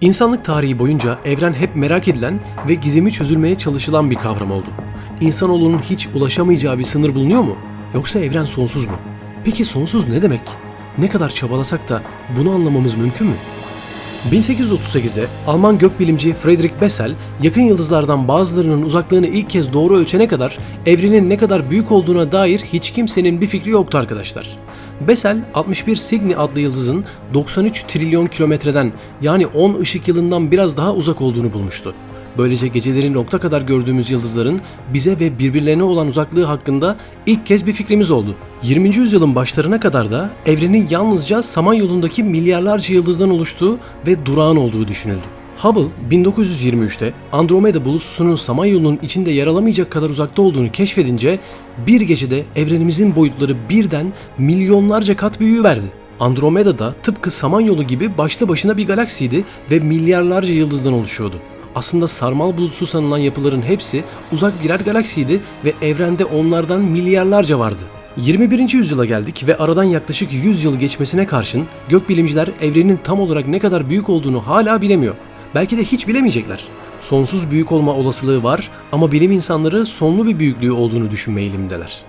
İnsanlık tarihi boyunca evren hep merak edilen ve gizemi çözülmeye çalışılan bir kavram oldu. İnsanoğlunun hiç ulaşamayacağı bir sınır bulunuyor mu? Yoksa evren sonsuz mu? Peki sonsuz ne demek? Ne kadar çabalasak da bunu anlamamız mümkün mü? 1838'de Alman gökbilimci Friedrich Bessel, yakın yıldızlardan bazılarının uzaklığını ilk kez doğru ölçene kadar evrenin ne kadar büyük olduğuna dair hiç kimsenin bir fikri yoktu arkadaşlar. Bessel, 61 Cygni adlı yıldızın 93 trilyon kilometreden yani 10 ışık yılından biraz daha uzak olduğunu bulmuştu. Böylece geceleri nokta kadar gördüğümüz yıldızların bize ve birbirlerine olan uzaklığı hakkında ilk kez bir fikrimiz oldu. 20. yüzyılın başlarına kadar da evrenin yalnızca Samanyolu'ndaki milyarlarca yıldızdan oluştuğu ve durağan olduğu düşünüldü. Hubble 1923'te Andromeda bulutusunun Samanyolu'nun içinde yer alamayacak kadar uzakta olduğunu keşfedince bir gecede evrenimizin boyutları birden milyonlarca kat büyüyüverdi. Andromeda da tıpkı Samanyolu gibi başlı başına bir galaksiydi ve milyarlarca yıldızdan oluşuyordu. Aslında sarmal bulutusu sanılan yapıların hepsi uzak birer galaksiydi ve evrende onlardan milyarlarca vardı. 21. yüzyıla geldik ve aradan yaklaşık 100 yıl geçmesine karşın gökbilimciler evrenin tam olarak ne kadar büyük olduğunu hala bilemiyor. Belki de hiç bilemeyecekler. Sonsuz büyük olma olasılığı var ama bilim insanları sonlu bir büyüklüğü olduğunu düşünme eğilimindeler.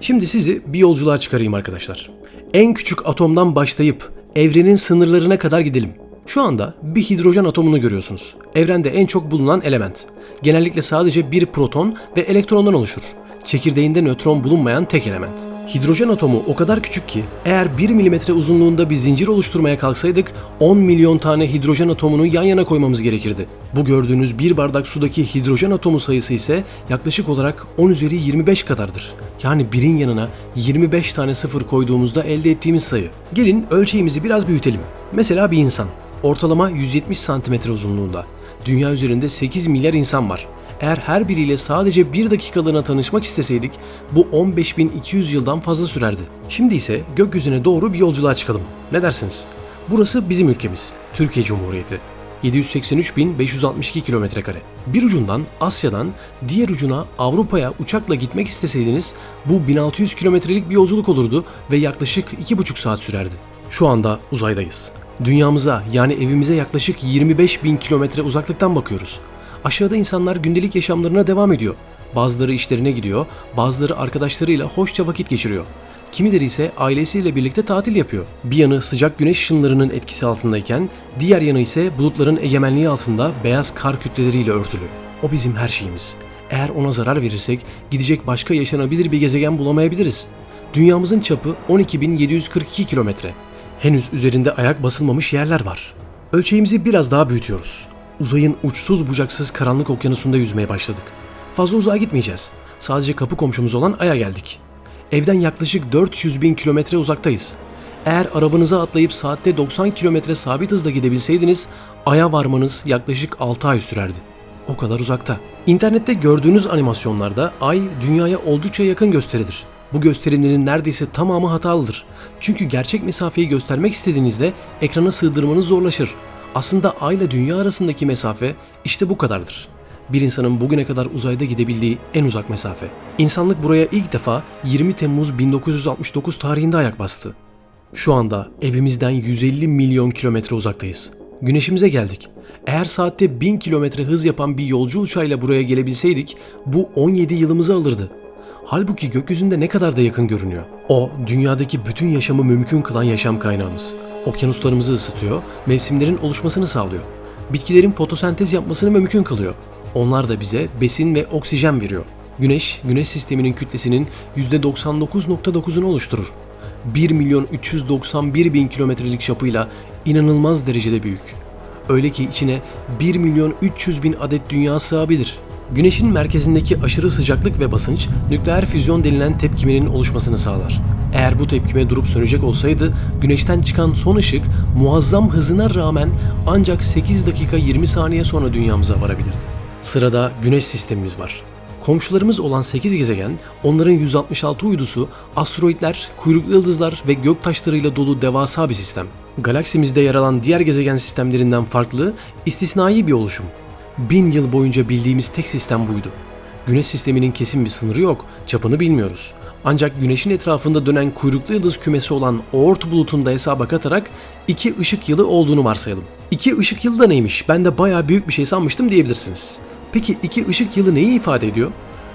Şimdi sizi bir yolculuğa çıkarayım arkadaşlar. En küçük atomdan başlayıp evrenin sınırlarına kadar gidelim. Şu anda bir hidrojen atomunu görüyorsunuz. Evrende en çok bulunan element. Genellikle sadece bir proton ve elektrondan oluşur. Çekirdeğinde nötron bulunmayan tek element. Hidrojen atomu o kadar küçük ki eğer 1 milimetre uzunluğunda bir zincir oluşturmaya kalksaydık 10 milyon tane hidrojen atomunu yan yana koymamız gerekirdi. Bu gördüğünüz bir bardak sudaki hidrojen atomu sayısı ise yaklaşık olarak 10 üzeri 25 kadardır. Yani birin yanına 25 tane sıfır koyduğumuzda elde ettiğimiz sayı. Gelin ölçeğimizi biraz büyütelim. Mesela bir insan. Ortalama 170 santimetre uzunluğunda. Dünya üzerinde 8 milyar insan var. Eğer her biriyle sadece bir dakikalığına tanışmak isteseydik bu 15.200 yıldan fazla sürerdi. Şimdi ise gökyüzüne doğru bir yolculuğa çıkalım. Ne dersiniz? Burası bizim ülkemiz, Türkiye Cumhuriyeti. 783.562 kilometre kare. Bir ucundan Asya'dan diğer ucuna Avrupa'ya uçakla gitmek isteseydiniz bu 1600 kilometrelik bir yolculuk olurdu ve yaklaşık 2,5 saat sürerdi. Şu anda uzaydayız. Dünyamıza yani evimize yaklaşık 25 bin kilometre uzaklıktan bakıyoruz. Aşağıda insanlar gündelik yaşamlarına devam ediyor. Bazıları işlerine gidiyor, bazıları arkadaşlarıyla hoşça vakit geçiriyor. Kimileri ise ailesiyle birlikte tatil yapıyor. Bir yanı sıcak güneş ışınlarının etkisi altındayken, diğer yanı ise bulutların egemenliği altında beyaz kar kütleleriyle örtülü. O bizim her şeyimiz. Eğer ona zarar verirsek gidecek başka yaşanabilir bir gezegen bulamayabiliriz. Dünyamızın çapı 12.742 kilometre. Henüz üzerinde ayak basılmamış yerler var. Ölçeğimizi biraz daha büyütüyoruz. Uzayın uçsuz bucaksız karanlık okyanusunda yüzmeye başladık. Fazla uzağa gitmeyeceğiz. Sadece kapı komşumuz olan Ay'a geldik. Evden yaklaşık 400 bin kilometre uzaktayız. Eğer arabanıza atlayıp saatte 90 kilometre sabit hızla gidebilseydiniz Ay'a varmanız yaklaşık 6 ay sürerdi. O kadar uzakta. İnternette gördüğünüz animasyonlarda Ay dünyaya oldukça yakın gösterilir. Bu gösterimlerin neredeyse tamamı hatalıdır. Çünkü gerçek mesafeyi göstermek istediğinizde ekrana sığdırmanız zorlaşır. Aslında Ay ile Dünya arasındaki mesafe işte bu kadardır. Bir insanın bugüne kadar uzayda gidebildiği en uzak mesafe. İnsanlık buraya ilk defa 20 Temmuz 1969 tarihinde ayak bastı. Şu anda evimizden 150 milyon kilometre uzaktayız. Güneşimize geldik. Eğer saatte 1000 kilometre hız yapan bir yolcu uçağıyla buraya gelebilseydik bu 17 yılımızı alırdı. Halbuki gökyüzünde ne kadar da yakın görünüyor. O, dünyadaki bütün yaşamı mümkün kılan yaşam kaynağımız. Okyanuslarımızı ısıtıyor, mevsimlerin oluşmasını sağlıyor. Bitkilerin fotosentez yapmasını mümkün kılıyor. Onlar da bize besin ve oksijen veriyor. Güneş, güneş sisteminin kütlesinin %99.9'unu oluşturur. 1 milyon 391 bin kilometrelik çapıyla inanılmaz derecede büyük. Öyle ki içine 1 milyon 300 bin adet dünya sığabilir. Güneşin merkezindeki aşırı sıcaklık ve basınç nükleer füzyon denilen tepkimenin oluşmasını sağlar. Eğer bu tepkime durup sönecek olsaydı güneşten çıkan son ışık muazzam hızına rağmen ancak 8 dakika 20 saniye sonra dünyamıza varabilirdi. Sırada güneş sistemimiz var. Komşularımız olan 8 gezegen, onların 166 uydusu, asteroidler, kuyruklu yıldızlar ve gök taşlarıyla dolu devasa bir sistem. Galaksimizde yer alan diğer gezegen sistemlerinden farklı, istisnai bir oluşum. Bin yıl boyunca bildiğimiz tek sistem buydu. Güneş sisteminin kesin bir sınırı yok, çapını bilmiyoruz. Ancak güneşin etrafında dönen kuyruklu yıldız kümesi olan Oort bulutunda hesaba katarak iki ışık yılı olduğunu varsayalım. İki ışık yılı da neymiş? Ben de bayağı büyük bir şey sanmıştım diyebilirsiniz. Peki iki ışık yılı neyi ifade ediyor?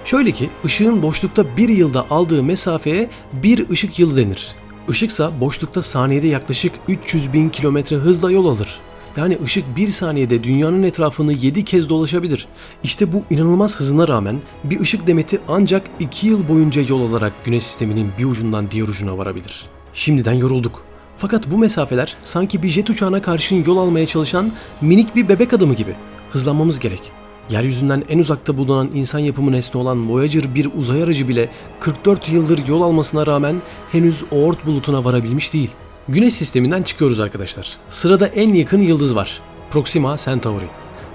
Şöyle ki ışığın boşlukta bir yılda aldığı mesafeye bir ışık yılı denir. Işıksa boşlukta saniyede yaklaşık 300 bin kilometre hızla yol alır. Yani ışık bir saniyede dünyanın etrafını 7 kez dolaşabilir. İşte bu inanılmaz hızına rağmen bir ışık demeti ancak 2 yıl boyunca yol alarak güneş sisteminin bir ucundan diğer ucuna varabilir. Şimdiden yorulduk. Fakat bu mesafeler sanki bir jet uçağına karşın yol almaya çalışan minik bir bebek adamı gibi. Hızlanmamız gerek. Yeryüzünden en uzakta bulunan insan yapımı nesne olan Voyager bir uzay aracı bile 44 yıldır yol almasına rağmen henüz Oort bulutuna varabilmiş değil. Güneş sisteminden çıkıyoruz arkadaşlar. Sırada en yakın yıldız var. Proxima Centauri.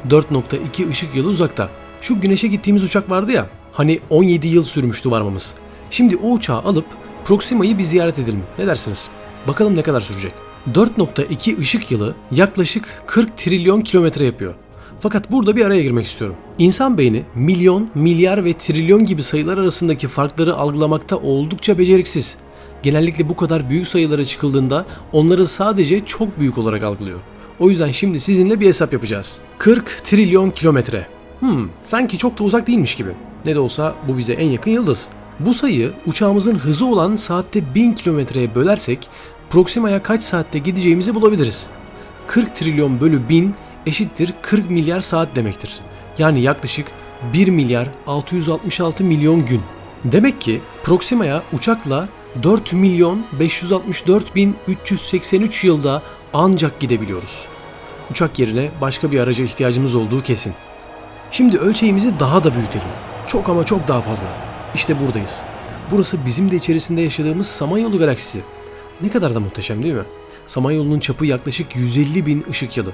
4.2 ışık yılı uzakta. Şu güneşe gittiğimiz uçak vardı ya, hani 17 yıl sürmüştü varmamız. Şimdi o uçağı alıp Proxima'yı bir ziyaret edelim. Ne dersiniz? Bakalım ne kadar sürecek. 4.2 ışık yılı yaklaşık 40 trilyon kilometre yapıyor. Fakat burada bir araya girmek istiyorum. İnsan beyni milyon, milyar ve trilyon gibi sayılar arasındaki farkları algılamakta oldukça beceriksiz. Genellikle bu kadar büyük sayılara çıkıldığında onları sadece çok büyük olarak algılıyor. O yüzden şimdi sizinle bir hesap yapacağız. 40 trilyon kilometre. Hmm, sanki çok da uzak değilmiş gibi. Ne de olsa bu bize en yakın yıldız. Bu sayıyı uçağımızın hızı olan saatte 1000 kilometreye bölersek Proxima'ya kaç saatte gideceğimizi bulabiliriz. 40 trilyon bölü 1000 eşittir 40 milyar saat demektir. Yani yaklaşık 1 milyar 666 milyon gün. Demek ki Proxima'ya uçakla 4 milyon 564 bin 383 yılda ancak gidebiliyoruz. Uçak yerine başka bir araca ihtiyacımız olduğu kesin. Şimdi ölçeğimizi daha da büyütelim. Çok ama çok daha fazla. İşte buradayız. Burası bizim de içerisinde yaşadığımız Samanyolu galaksisi. Ne kadar da muhteşem değil mi? Samanyolu'nun çapı yaklaşık 150 bin ışık yılı.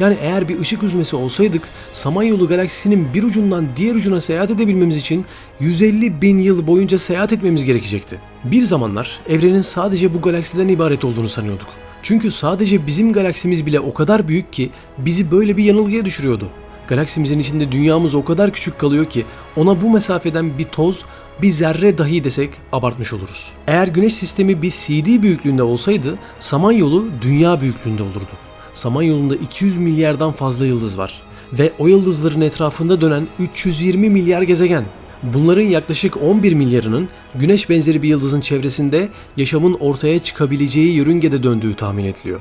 Yani eğer bir ışık hüzmesi olsaydık Samanyolu galaksisinin bir ucundan diğer ucuna seyahat edebilmemiz için 150 bin yıl boyunca seyahat etmemiz gerekecekti. Bir zamanlar evrenin sadece bu galaksiden ibaret olduğunu sanıyorduk. Çünkü sadece bizim galaksimiz bile o kadar büyük ki bizi böyle bir yanılgıya düşürüyordu. Galaksimizin içinde dünyamız o kadar küçük kalıyor ki ona bu mesafeden bir toz, bir zerre dahi desek abartmış oluruz. Eğer güneş sistemi bir CD büyüklüğünde olsaydı Samanyolu dünya büyüklüğünde olurdu. Samanyolu'nda 200 milyardan fazla yıldız var ve o yıldızların etrafında dönen 320 milyar gezegen. Bunların yaklaşık 11 milyarının güneş benzeri bir yıldızın çevresinde yaşamın ortaya çıkabileceği yörüngede döndüğü tahmin ediliyor.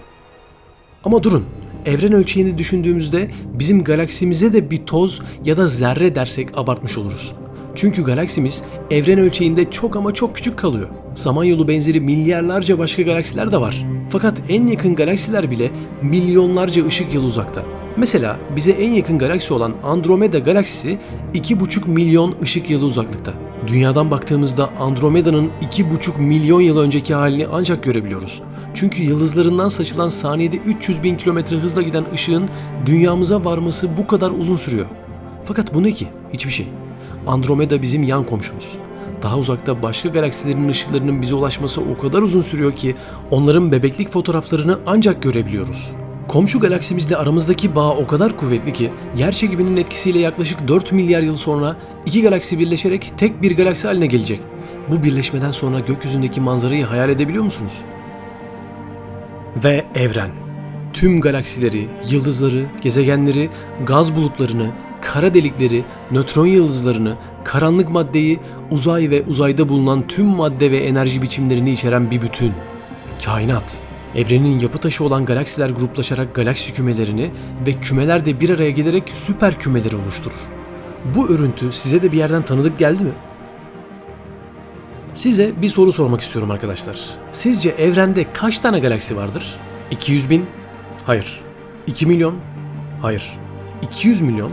Ama durun, evren ölçeğini düşündüğümüzde bizim galaksimize de bir toz ya da zerre dersek abartmış oluruz. Çünkü galaksimiz evren ölçeğinde çok ama çok küçük kalıyor. Samanyolu benzeri milyarlarca başka galaksiler de var. Fakat en yakın galaksiler bile milyonlarca ışık yılı uzakta. Mesela bize en yakın galaksi olan Andromeda galaksisi 2,5 milyon ışık yılı uzaklıkta. Dünyadan baktığımızda Andromeda'nın 2,5 milyon yıl önceki halini ancak görebiliyoruz. Çünkü yıldızlarından saçılan saniyede 300 bin kilometre hızla giden ışığın dünyamıza varması bu kadar uzun sürüyor. Fakat bu ne ki? Hiçbir şey. Andromeda bizim yan komşumuz. Daha uzakta başka galaksilerin ışıklarının bize ulaşması o kadar uzun sürüyor ki onların bebeklik fotoğraflarını ancak görebiliyoruz. Komşu galaksimizle aramızdaki bağ o kadar kuvvetli ki yer çekiminin etkisiyle yaklaşık 4 milyar yıl sonra iki galaksi birleşerek tek bir galaksi haline gelecek. Bu birleşmeden sonra gökyüzündeki manzarayı hayal edebiliyor musunuz? Ve evren. Tüm galaksileri, yıldızları, gezegenleri, gaz bulutlarını, kara delikleri, nötron yıldızlarını, karanlık maddeyi, uzay ve uzayda bulunan tüm madde ve enerji biçimlerini içeren bir bütün. Kainat. Evrenin yapı taşı olan galaksiler gruplaşarak galaksi kümelerini ve kümeler de bir araya gelerek süper kümeleri oluşturur. Bu örüntü size de bir yerden tanıdık geldi mi? Size bir soru sormak istiyorum arkadaşlar. Sizce evrende kaç tane galaksi vardır? 200 bin? Hayır. 2 milyon? Hayır. 200 milyon?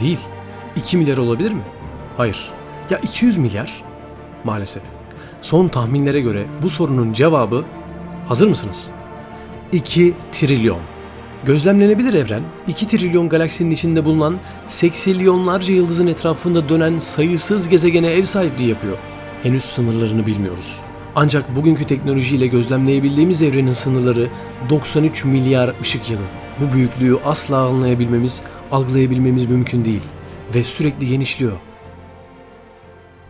Değil. 2 milyar olabilir mi? Hayır. Ya 200 milyar? Maalesef. Son tahminlere göre bu sorunun cevabı hazır mısınız? 2 trilyon. Gözlemlenebilir evren, 2 trilyon galaksinin içinde bulunan seksilyonlarca yıldızın etrafında dönen sayısız gezegene ev sahipliği yapıyor. Henüz sınırlarını bilmiyoruz. Ancak bugünkü teknolojiyle gözlemleyebildiğimiz evrenin sınırları 93 milyar ışık yılı. Bu büyüklüğü asla anlayabilmemiz, algılayabilmemiz mümkün değil ve sürekli genişliyor.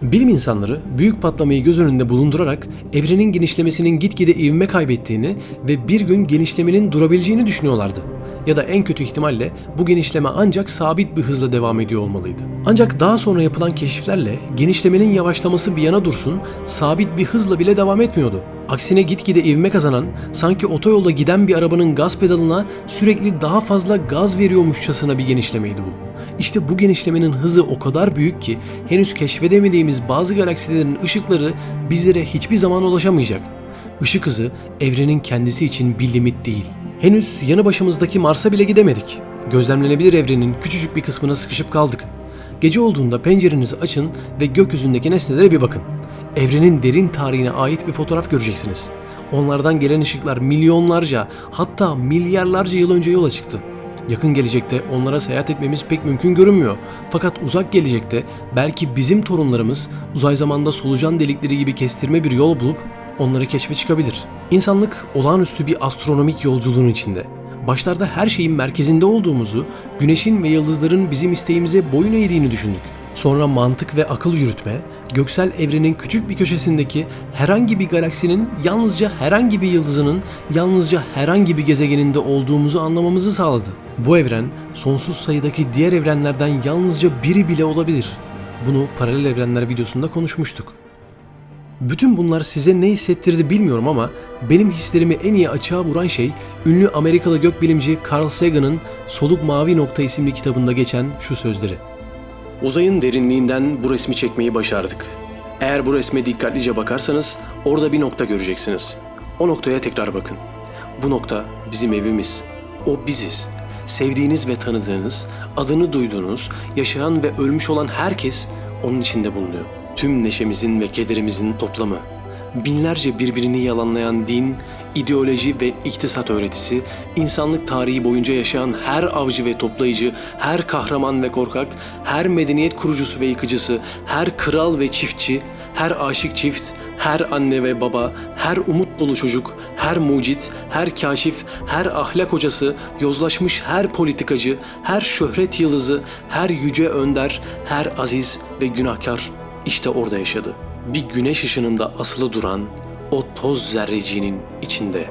Bilim insanları büyük patlamayı göz önünde bulundurarak evrenin genişlemesinin gitgide ivme kaybettiğini ve bir gün genişlemenin durabileceğini düşünüyorlardı. Ya da en kötü ihtimalle bu genişleme ancak sabit bir hızla devam ediyor olmalıydı. Ancak daha sonra yapılan keşiflerle genişlemenin yavaşlaması bir yana dursun, sabit bir hızla bile devam etmiyordu. Aksine gitgide ivme kazanan, sanki otoyolda giden bir arabanın gaz pedalına sürekli daha fazla gaz veriyormuşçasına bir genişlemeydi bu. İşte bu genişlemenin hızı o kadar büyük ki henüz keşfedemediğimiz bazı galaksilerin ışıkları bizlere hiçbir zaman ulaşamayacak. Işık hızı evrenin kendisi için bir limit değil. Henüz yanı başımızdaki Mars'a bile gidemedik. Gözlemlenebilir evrenin küçücük bir kısmına sıkışıp kaldık. Gece olduğunda pencerenizi açın ve gökyüzündeki nesnelere bir bakın. Evrenin derin tarihine ait bir fotoğraf göreceksiniz. Onlardan gelen ışıklar milyonlarca hatta milyarlarca yıl önce yola çıktı. Yakın gelecekte onlara seyahat etmemiz pek mümkün görünmüyor. Fakat uzak gelecekte belki bizim torunlarımız uzay zamanda solucan delikleri gibi kestirme bir yol bulup onları keşfe çıkabilir. İnsanlık olağanüstü bir astronomik yolculuğun içinde. Başlarda her şeyin merkezinde olduğumuzu, güneşin ve yıldızların bizim isteğimize boyun eğdiğini düşündük. Sonra mantık ve akıl yürütme, göksel evrenin küçük bir köşesindeki herhangi bir galaksinin yalnızca herhangi bir yıldızının yalnızca herhangi bir gezegeninde olduğumuzu anlamamızı sağladı. Bu evren sonsuz sayıdaki diğer evrenlerden yalnızca biri bile olabilir. Bunu paralel evrenler videosunda konuşmuştuk. Bütün bunlar size ne hissettirdi bilmiyorum ama benim hislerimi en iyi açığa vuran şey ünlü Amerikalı gökbilimci Carl Sagan'ın Soluk Mavi Nokta isimli kitabında geçen şu sözleri. Uzayın derinliğinden bu resmi çekmeyi başardık. Eğer bu resme dikkatlice bakarsanız orada bir nokta göreceksiniz. O noktaya tekrar bakın. Bu nokta bizim evimiz. O biziz. Sevdiğiniz ve tanıdığınız, adını duyduğunuz, yaşayan ve ölmüş olan herkes onun içinde bulunuyor. Tüm neşemizin ve kederimizin toplamı. Binlerce birbirini yalanlayan din, ideoloji ve iktisat öğretisi, insanlık tarihi boyunca yaşayan her avcı ve toplayıcı, her kahraman ve korkak, her medeniyet kurucusu ve yıkıcısı, her kral ve çiftçi, her aşık çift, her anne ve baba, her umut dolu çocuk, her mucit, her kaşif, her ahlak hocası, yozlaşmış her politikacı, her şöhret yıldızı, her yüce önder, her aziz ve günahkar işte orada yaşadı. Bir güneş ışınında asılı duran o toz zerreciğinin içinde